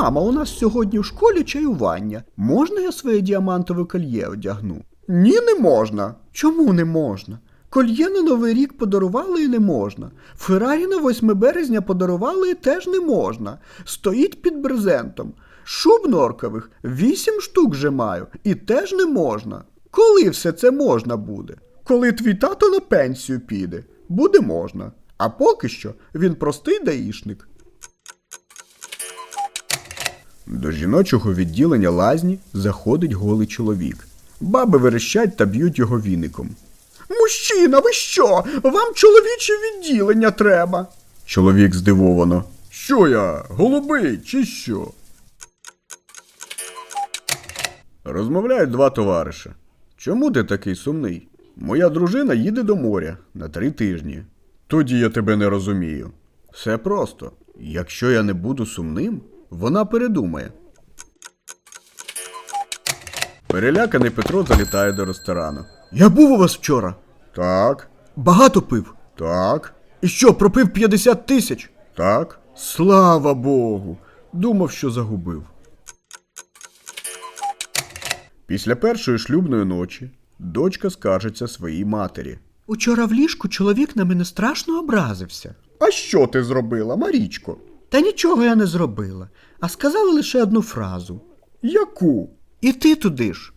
Мама, у нас сьогодні в школі чаювання. Можна я своє діамантове кольє одягну? Ні, не можна. Чому не можна? Кольє на Новий рік подарували і не можна. Феррарі на 8 березня подарували і теж не можна. Стоїть під брезентом. Шуб норкових вісім штук вже маю, і теж не можна. Коли все це можна буде? Коли твій тато на пенсію піде, буде можна. А поки що він простий даїшник. До жіночого відділення лазні заходить голий чоловік. Баби верещать та б'ють його віником. Мужчина, ви що? Вам чоловіче відділення треба. Чоловік здивовано. Що я, голубий чи що? Розмовляють два товариша. Чому ти такий сумний? Моя дружина їде до моря на три тижні. Тоді я тебе не розумію. Все просто. Якщо я не буду сумним, вона передумає. Переляканий Петро залітає до ресторану. Я був у вас вчора. Так. Багато пив. Так. І що, пропив 50 тисяч? Так. Слава Богу. Думав, що загубив. Після першої шлюбної ночі дочка скаржиться своїй матері. Учора в ліжку чоловік на мене страшно образився. А що ти зробила, Марічко? Та нічого я не зробила, а сказала лише одну фразу. Яку? І ти туди ж.